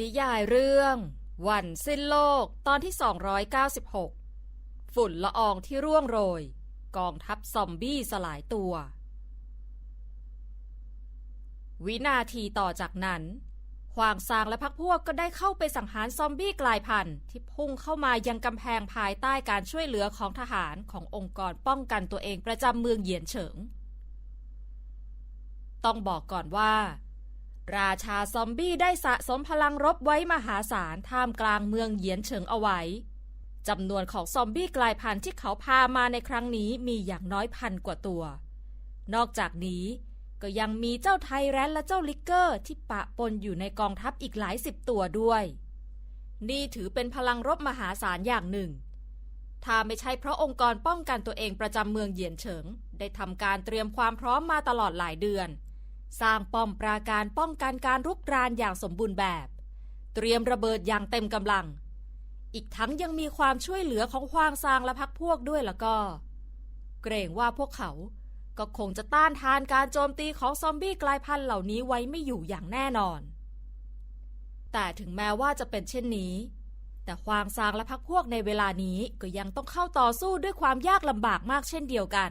ดิยายเรื่อง วันสิ้นโลกตอนที่ 296 ฝุ่นละอองที่ร่วงโรย กองทัพซอมบี้สลายตัว วินาทีต่อจากนั้นหวางซางและพักพวกก็ได้เข้าไปสังหารซอมบี้กลายพันธุ์ ที่พุ่งเข้ามายังกำแพงภายใต้การช่วยเหลือของทหารขององค์กรป้องกันตัวเองประจำเมืองเหยียนเฉิง ต้องบอกก่อนว่า ราชาซอมบี้ได้สะสมพลังรบไว้มหาศาลท่ามกลางเมืองเหยียนเฉิงเอาไว้จำนวนของซอมบี้กลายพันธุ์ที่เขาพามาในครั้งนี้มีอย่างน้อยพันกว่าตัว นอกจากนี้ก็ยังมีเจ้าไทแรนและเจ้าลิกเกอร์ที่ปะปนอยู่ในกองทัพอีกหลายสิบตัวด้วย นี่ถือเป็นพลังรบมหาศาลอย่างหนึ่ง ถ้าไม่ใช่เพราะองค์กรป้องกันตัวเองประจำเมืองเหยียนเฉิง ได้ทำการเตรียมความพร้อมมาตลอดหลายเดือน สร้างป้อมปราการป้องกันการรุกรานอย่างสมบูรณ์แบบ เตรียมระเบิดอย่างเต็มกำลัง อีกทั้งยังมีความช่วยเหลือของควางซางและพักพวกด้วยแล้วก็ เกรงว่าพวกเขาก็คงจะต้านทานการโจมตีของซอมบี้กลายพันธุ์เหล่านี้ไว้ไม่อยู่อย่างแน่นอน แต่ถึงแม้ว่าจะเป็นเช่นนี้ แต่ควางซางและพักพวกในเวลานี้ก็ยังต้องเข้าต่อสู้ด้วยความยากลำบากมากเช่นเดียวกัน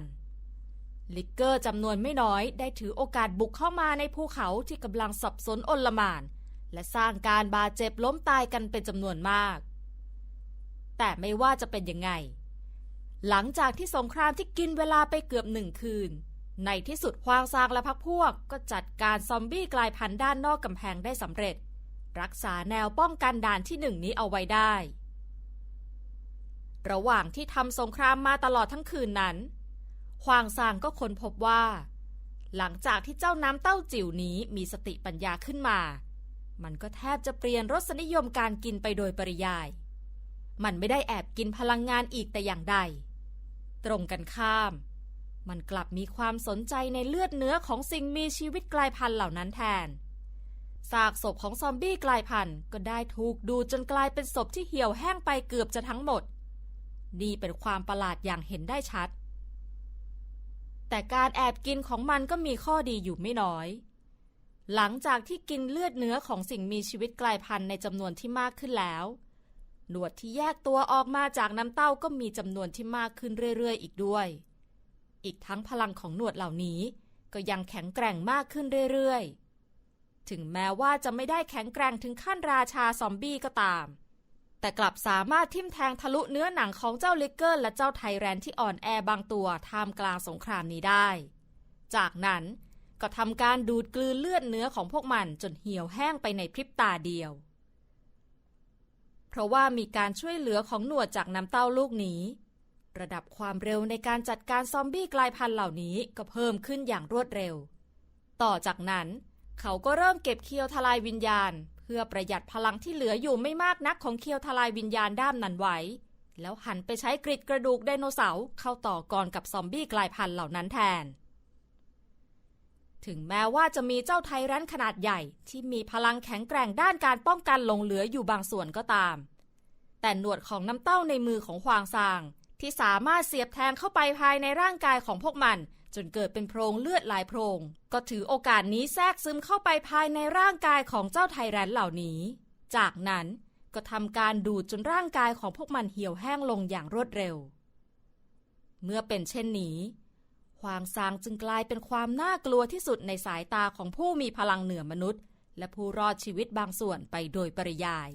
ลิกเกอร์จำนวนไม่น้อยได้ถือโอกาสบุกเข้ามาในภูเขาที่กำลังสับสนอนลมาน และสร้างการบาดเจ็บล้มตายกันเป็นจำนวนมาก แต่ไม่ว่าจะเป็นยังไง หลังจากที่สงครามที่กินเวลาไปเกือบหนึ่งคืน ในที่สุดควางซางและพักพวกก็จัดการซอมบี้กลายพันธุ์ด้านนอกกำแพงได้สำเร็จ รักษาแนวป้องกันด่านที่หนึ่งนี้เอาไว้ได้ ระหว่างที่ทำสงครามมาตลอดทั้งคืนนั้น ควางซางก็ค้นพบว่า หลังจากที่เจ้าน้ำเต้าจิ๋วนี้มีสติปัญญาขึ้นมา มันก็แทบจะเปลี่ยนรสนิยมการกินไปโดยปริยาย มันไม่ได้แอบกินพลังงานอีกแต่อย่างใด ตรงกันข้าม มันกลับมีความสนใจในเลือดเนื้อของสิ่งมีชีวิตกลายพันธุ์เหล่านั้นแทนซากศพของซอมบี้กลายพันธุ์ก็ได้ถูกดูจนกลายเป็นศพที่เหี่ยวแห้งไปเกือบจะทั้งหมด นี่เป็นความประหลาดอย่างเห็นได้ชัด แต่การแอบกินของมันก็มีข้อดีอยู่ไม่น้อย หลังจากที่กินเลือดเนื้อของสิ่งมีชีวิตกลายพันธุ์ในจำนวนที่มากขึ้นแล้ว หนวดที่แยกตัวออกมาจากน้ำเต้าก็มีจำนวนที่มากขึ้นเรื่อยๆ อีกด้วย อีกทั้งพลังของหนวดเหล่านี้ก็ยังแข็งแกร่งมากขึ้นเรื่อยๆ ถึงแม้ว่าจะไม่ได้แข็งแกร่งถึงขั้นราชาซอมบี้ก็ตาม แต่กลับสามารถทิ่มแทงทะลุเนื้อหนังของเจ้าลิกเกอร์และเจ้าไทแรนที่อ่อนแอบางตัวท่ามกลางสงครามนี้ได้ จากนั้นก็ทำการดูดกลืนเลือดเนื้อของพวกมันจนเหี่ยวแห้งไปในพริบตาเดียว เพราะว่ามีการช่วยเหลือของหนวดจากน้ำเต้าลูกนี้ ระดับความเร็วในการจัดการซอมบี้กลายพันธุ์เหล่านี้ก็เพิ่มขึ้นอย่างรวดเร็ว ต่อจากนั้นเขาก็เริ่มเก็บเคียวทลายวิญญาณ เพื่อประหยัดพลังที่เหลืออยู่ไม่มากนักของเคียวทลายวิญญาณด้ามนั้นไว้ แล้วหันไปใช้กริดกระดูกไดโนเสาร์เข้าต่อกรกับซอมบี้กลายพันธุ์เหล่านั้นแทน ถึงแม้ว่าจะมีเจ้าไทรันขนาดใหญ่ ที่มีพลังแข็งแกร่งด้านการป้องกันหลงเหลืออยู่บางส่วนก็ตาม แต่หนวดของน้ำเต้าในมือของควางซาง ที่สามารถเสียบแทงเข้าไปภายในร่างกายของพวกมัน จนเกิดเป็นโพรงเลือดหลายโพรง ก็ถือโอกาสนี้แทรกซึมเข้าไปภายในร่างกายของเจ้าไทแรนเหล่านี้ จากนั้นก็ทำการดูดจนร่างกายของพวกมันเหี่ยวแห้งลงอย่างรวดเร็ว เมื่อเป็นเช่นนี้ควางซางจึงกลายเป็นความน่ากลัวที่สุดในสายตาของผู้มีพลังเหนือมนุษย์ และผู้รอดชีวิตบางส่วนไปโดยปริยาย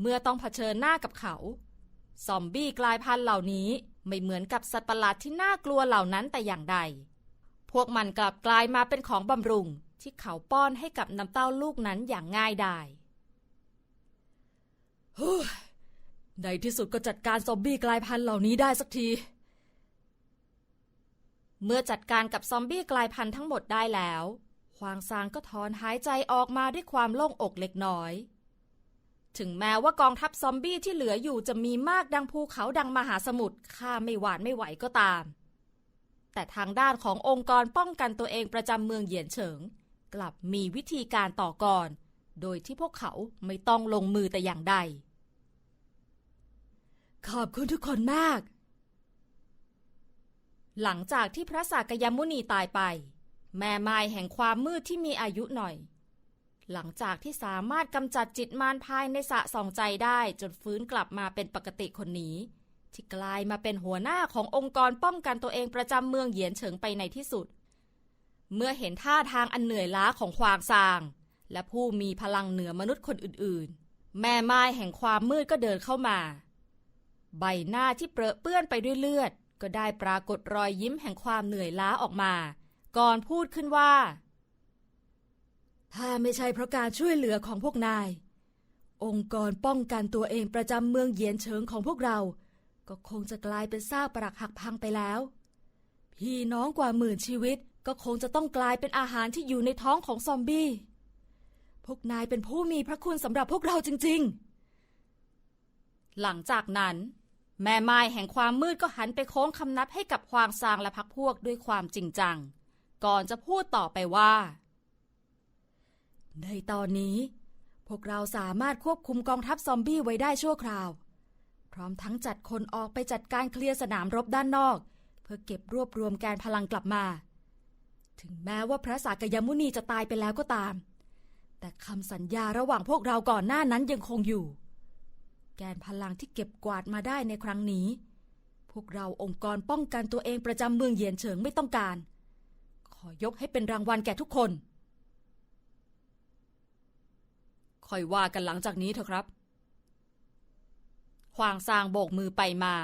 เมื่อต้องเผชิญหน้ากับเขา ซอมบี้กลายพันธุ์เหล่านี้ ไม่เหมือนกับสัตว์ประหลาดที่น่ากลัวเหล่านั้นแต่อย่างใด พวกมันกลับกลายมาเป็นของบำรุงที่เขาป้อนให้กับน้ำเต้าลูกนั้นอย่างง่ายดายเฮ้ยในที่สุดก็จัดการซอมบี้กลายพันธุ์เหล่านี้ได้สักที เมื่อจัดการกับซอมบี้กลายพันธุ์ทั้งหมดได้แล้ว ควางซางก็ถอนหายใจออกมาด้วยความโล่งอกเล็กน้อย ถึงแม้ว่ากองทัพซอมบี้ที่เหลืออยู่จะมีมากดังภูเขาดังมหาสมุทรข้าไม่หวาดไม่ไหวก็ตาม แต่ทางด้านขององค์กรป้องกันตัวเองประจำเมืองเหยียนเฉิง กลับมีวิธีการต่อกรโดยที่พวกเขาไม่ต้องลงมือแต่อย่างใด ขอบคุณทุกคนมาก หลังจากที่พระสากยมุนีตายไป แม่ไม้แห่งความมืดที่มีอายุหน่อย หลังจากที่สามารถกำจัดจิตมารภายในสะสองใจได้จนฟื้นกลับมาเป็นปกติคนนี้ ที่กลายมาเป็นหัวหน้าขององค์กรป้องกันตัวเองประจำเมืองเหยียนเฉิงไปในที่สุด เมื่อเห็นท่าทางอันเหนื่อยล้าของควางซาง และผู้มีพลังเหนือมนุษย์คนอื่นๆ แม่ไม้แห่งความมืดก็เดินเข้ามา ใบหน้าที่เปรอะเปื้อนไปด้วยเลือด ก็ได้ปรากฏรอยยิ้มแห่งความเหนื่อยล้าออกมา ก่อนพูดขึ้นว่า ถ้าไม่ใช่เพราะการช่วยเหลือของพวกนาย องค์กรป้องกันตัวเองประจำเมืองเยียนเฉิงของพวกเรา ก็คงจะกลายเป็นซากปรักหักพังไปแล้ว พี่น้องกว่าหมื่นชีวิตก็คงจะต้องกลายเป็นอาหารที่อยู่ในท้องของซอมบี้ พวกนายเป็นผู้มีพระคุณสำหรับพวกเราจริง ๆ หลังจากนั้น แม่ไม้แห่งความมืดก็หันไปโค้งคำนับให้กับควางซางและพักพวกด้วยความจริงจัง ก่อนจะพูดต่อไปว่า ในตอนนี้ พวกเราสามารถควบคุมกองทัพซอมบี้ไว้ได้ชั่วคราว พร้อมทั้งจัดคนออกไปจัดการเคลียร์สนามรบด้านนอก เพื่อเก็บรวบรวมแกนพลังกลับมา ถึงแม้ว่าพระสากยมุนีจะตายไปแล้วก็ตาม แต่คำสัญญาระหว่างพวกเราก่อนหน้านั้นยังคงอยู่ แกนพลังที่เก็บกวาดมาได้ในครั้งนี้ พวกเราองค์กรป้องกันตัวเองประจำเมืองเยียนเฉิงไม่ต้องการ ขอยกให้เป็นรางวัลแก่ทุกคน ค่อยว่ากันหลังจากนี้เถอะครับควางซางโบกมือไปมา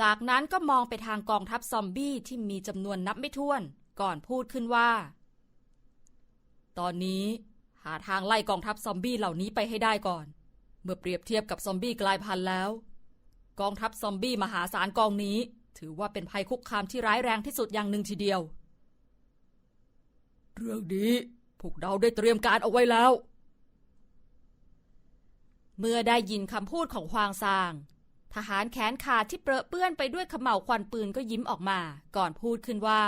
จากนั้นก็มองไปทางกองทัพซอมบี้ที่มีจำนวนนับไม่ถ้วน ก่อนพูดขึ้นว่า ตอนนี้หาทางไล่กองทัพซอมบี้เหล่านี้ไปให้ได้ก่อน เมื่อเปรียบเทียบกับซอมบี้กลายพันธุ์แล้ว กองทัพซอมบี้มหาศาลกองนี้ ถือว่าเป็นภัยคุกคามที่ร้ายแรงที่สุดอย่างหนึ่งทีเดียว เรื่องนี้พวกเราได้เตรียมการเอาไว้แล้ว เมื่อได้ยินคำพูดของควางซาง ทหารแขนขาดที่เปรอะเปื้อนไปด้วยขมเหลาควันปืนก็ยิ้มออกมา ก่อนพูดขึ้นว่า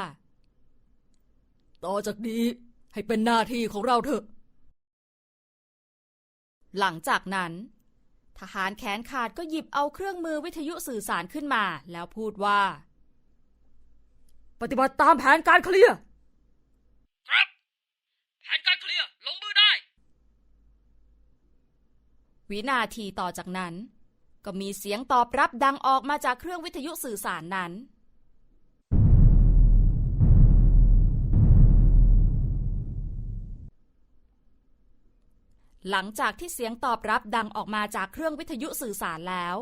ต่อจากนี้ให้เป็นหน้าที่ของเราเถอะ หลังจากนั้น ทหารแขนขาดก็หยิบเอาเครื่องมือวิทยุสื่อสารขึ้นมา แล้วพูดว่า ปฏิบัติตามแผนการเคลียร์ ครับ แผนการเคลียร์ลงมือได้ วินาทีต่อจากนั้น ก็มีเสียงตอบรับดังออกมาจากเครื่องวิทยุสื่อสารนั้น หลังจากที่เสียงตอบรับดังออกมาจากเครื่องวิทยุสื่อสารแล้ว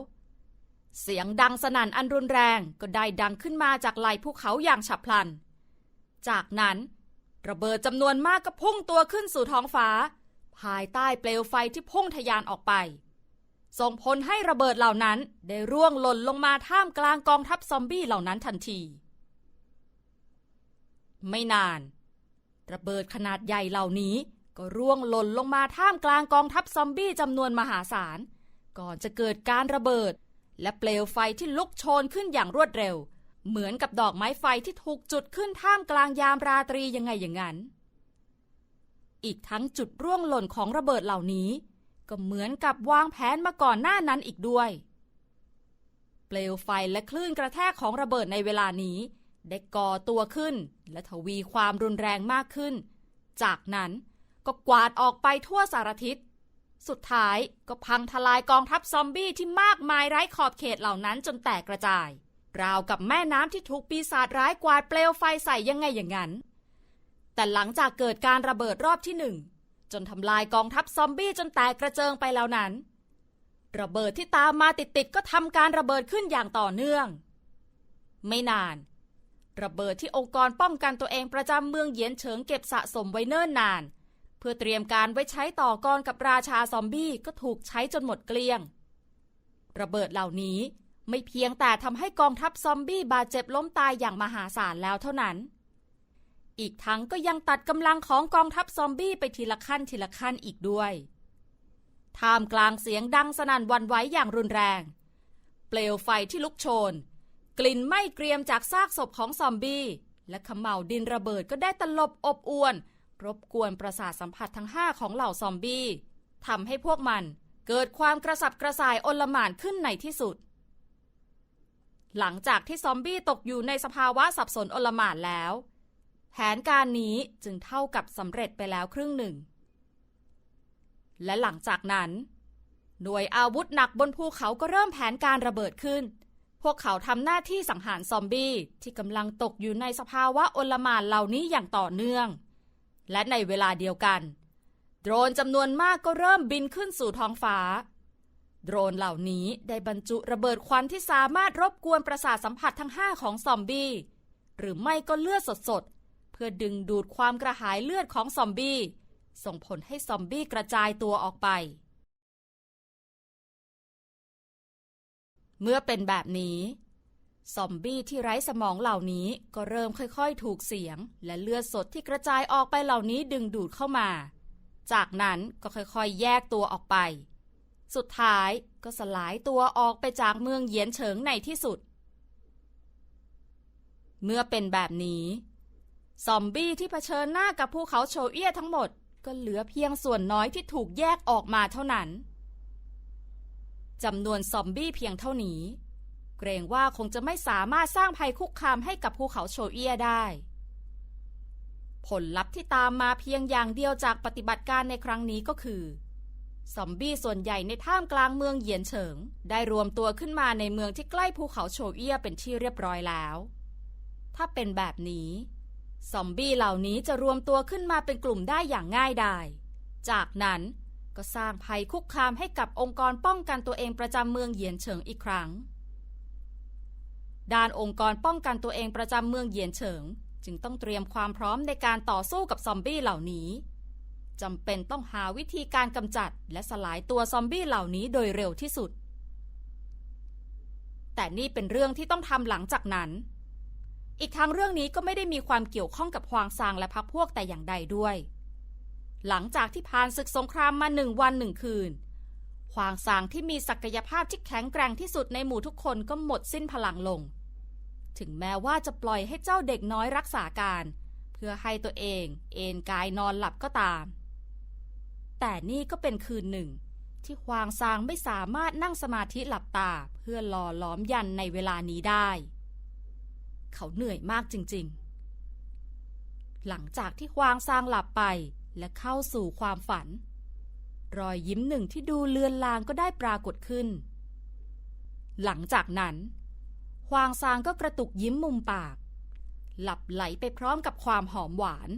เสียงดังสนั่นอันรุนแรงก็ได้ดังขึ้นมาจากไหล่ภูเขาอย่างฉับพลัน จากนั้นระเบิดจำนวนมากก็พุ่งตัวขึ้นสู่ท้องฟ้า ภายใต้เปลวไฟที่พุ่งทะยานออกไป ส่งผลให้ระเบิดเหล่านั้นได้ร่วงหล่นลงมาท่ามกลางกองทัพซอมบี้เหล่านั้นทันที ไม่นาน ระเบิดขนาดใหญ่เหล่านี้ก็ร่วงหล่นลงมาท่ามกลางกองทัพซอมบี้จำนวนมหาศาล ก่อนจะเกิดการระเบิด และเปลวไฟที่ลุกโชนขึ้นอย่างรวดเร็ว เหมือนกับดอกไม้ไฟที่ถูกจุดขึ้นท่ามกลางยามราตรียังไงอย่างนั้น อีกทั้งจุดร่วงหล่นของระเบิดเหล่านี้ ก็เหมือนกับวางแผนมาก่อนหน้านั้นอีกด้วย เปลวไฟและคลื่นกระแทกของระเบิดในเวลานี้ ได้ก่อตัวขึ้น และทวีความรุนแรงมากขึ้น จากนั้นก็กวาดออกไปทั่วสารทิศ สุดท้ายก็พังทลายกองทัพซอมบี้ที่มากมายไร้ขอบเขตเหล่านั้นจนแตกกระจาย ราวกับแม่น้ำที่ถูกปีศาจร้ายกวาดเปลวไฟใส่ยังไงอย่างนั้น แต่หลังจากเกิดการระเบิดรอบที่หนึ่งจนทำลายกองทัพซอมบี้จนแตกกระเจิงไปแล้วนั้น ระเบิดที่ตามมาติดๆก็ทำการระเบิดขึ้นอย่างต่อเนื่อง ไม่นาน ระเบิดที่องค์กรป้องกันตัวเองประจำเมืองเยียนเฉิงเก็บสะสมไว้เนิ่นนาน เพื่อเตรียมการไว้ใช้ต่อกรกับราชาซอมบี้ก็ถูกใช้จนหมดเกลี้ยง ระเบิดเหล่านี้ไม่เพียงแต่ทำให้กองทัพซอมบี้บาดเจ็บล้มตายอย่างมหาศาลแล้วเท่านั้น อีกทั้งก็ยังตัดกำลังของกองทัพซอมบี้ไปทีละขั้นทีละขั้นอีกด้วยท่ามกลางเสียงดังสนั่นวันไหวอย่างรุนแรง เปลวไฟที่ลุกโชน กลิ่นไหม้เกรียมจากซากศพของซอมบี้ และขมเหลาดินระเบิดก็ได้ตลบอบอวน รบกวนประสาทสัมผัสทั้งห้าของเหล่าซอมบี้ทำให้พวกมันเกิดความกระสับกระส่ายอลหม่านขึ้นในที่สุด หลังจากที่ซอมบี้ตกอยู่ในสภาวะสับสนอลหม่านแล้ว แผนการนี้จึงเท่ากับสำเร็จไปแล้วครึ่งหนึ่ง และหลังจากนั้น หน่วยอาวุธหนักบนภูเขาก็เริ่มแผนการระเบิดขึ้น พวกเขาทำหน้าที่สังหารซอมบี้ที่กำลังตกอยู่ในสภาวะโอลมานเหล่านี้อย่างต่อเนื่อง และในเวลาเดียวกัน โดรนจำนวนมากก็เริ่มบินขึ้นสู่ท้องฟ้า โดรนเหล่านี้ได้บรรจุระเบิดควันที่สามารถรบกวนประสาทสัมผัสทั้ง5ของซอมบี้หรือไม่ก็เลือดสดๆ พื่อดึงดูดความกระหายเลือดของซอมบี้ ส่งผลให้ซอมบี้กระจายตัวออกไป เมื่อเป็นแบบนี้ ซอมบี้ที่ไร้สมองเหล่านี้ก็เริ่มค่อยๆ ถูกเสียง และเลือดสดที่กระจายออกไปเหล่านี้ดึงดูดเข้ามา จากนั้นก็ค่อยๆ แยกตัวออกไป สุดท้ายก็สลายตัวออกไปจากเมืองเยียนเฉิงในที่สุดเมื่อเป็นแบบนี้ ซอมบี้ที่เผชิญหน้ากับภูเขาโชเอียทั้งหมด ก็เหลือเพียงส่วนน้อยที่ถูกแยกออกมาเท่านั้นจำนวนซอมบี้เพียงเท่านี้ เกรงว่าคงจะไม่สามารถสร้างภัยคุกคามให้กับภูเขาโชเอียได้ ผลลัพธ์ที่ตามมาเพียงอย่างเดียวจากปฏิบัติการในครั้งนี้ก็คือ ซอมบี้ส่วนใหญ่ในท่ามกลางเมืองเหยียนเฉิง ได้รวมตัวขึ้นมาในเมืองที่ใกล้ภูเขาโชเอียเป็นที่เรียบร้อยแล้ว ถ้าเป็นแบบนี้ ซอมบี้เหล่านี้จะรวมตัวขึ้นมาเป็นกลุ่มได้อย่างง่ายดาย จากนั้นก็สร้างภัยคุกคามให้กับองค์กรป้องกันตัวเองประจำเมืองเหยียนเฉิงอีกครั้ง ด้านองค์กรป้องกันตัวเองประจำเมืองเหยียนเฉิง จึงต้องเตรียมความพร้อมในการต่อสู้กับซอมบี้เหล่านี้จำเป็นต้องหาวิธีการกำจัดและสลายตัวซอมบี้เหล่านี้โดยเร็วที่สุด แต่นี่เป็นเรื่องที่ต้องทำหลังจากนั้น อีกทั้งเรื่องนี้ก็ไม่ได้มีความเกี่ยวข้องกับฮวางซางและพรรคพวกแต่อย่างใดด้วย หลังจากที่ผ่านศึกสงครามมาหนึ่งวันหนึ่งคืนฮวางซางที่มีศักยภาพที่แข็งแกร่งที่สุดในหมู่ทุกคนก็หมดสิ้นพลังลง ถึงแม้ว่าจะปล่อยให้เจ้าเด็กน้อยรักษาการ เพื่อให้ตัวเอง เอนกายนอนหลับก็ตาม แต่นี่ก็เป็นคืนหนึ่ง ที่ฮวางซางไม่สามารถนั่งสมาธิหลับตาเพื่อรอล้อมยันในเวลานี้ได้ เขาเหนื่อยมากจริงๆ หลังจากที่ฮวางซางหลับไปและเข้าสู่ความฝัน รอยยิ้มหนึ่งที่ดูเลือนลางก็ได้ปรากฏขึ้น หลังจากนั้นฮวางซางก็กระตุกยิ้มมุมปาก หลับไหลไปพร้อมกับความหอมหวาน